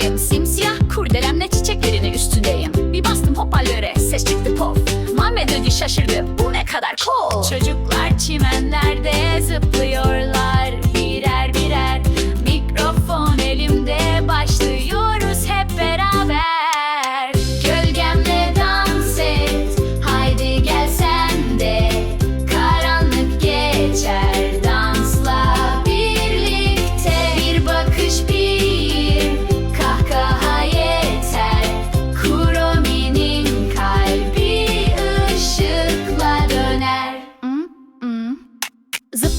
buradayım Simsiyah kurdelemle çiçeklerini üstündeyim. Bir bastım hoparlöre ses çıktı pof. Muhammed Ödü şaşırdı bu ne kadar cool? Çocuklar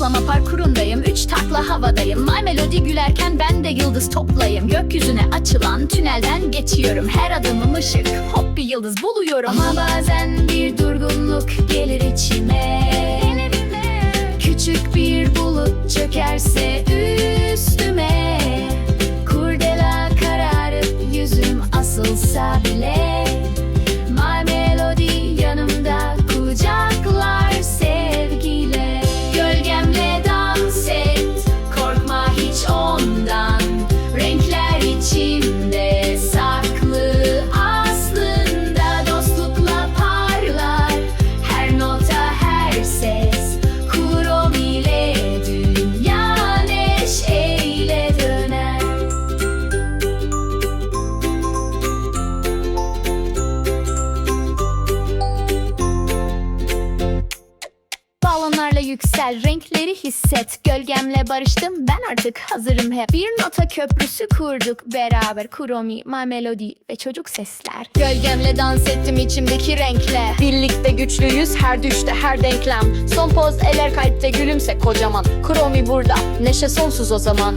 Zıplama parkurundayım, üç takla havadayım. My Melody gülerken ben de yıldız toplayım Gökyüzüne açılan tünelden geçiyorum. Her adımım ışık, hop bir yıldız buluyorum. Ama bazen bir durgunluk gelir içime Balonlarla yüksel, renkleri hisset. Gölgemle barıştım, ben artık hazırım hep. Bir nota köprüsü kurduk beraber. Kuromi, My Melody ve çocuk sesler. Gölgemle dans ettim içimdeki renkle. Birlikte güçlüyüz her düşte her denklem. Son poz eller kalpte gülümse kocaman. Kromi burada neşe sonsuz o zaman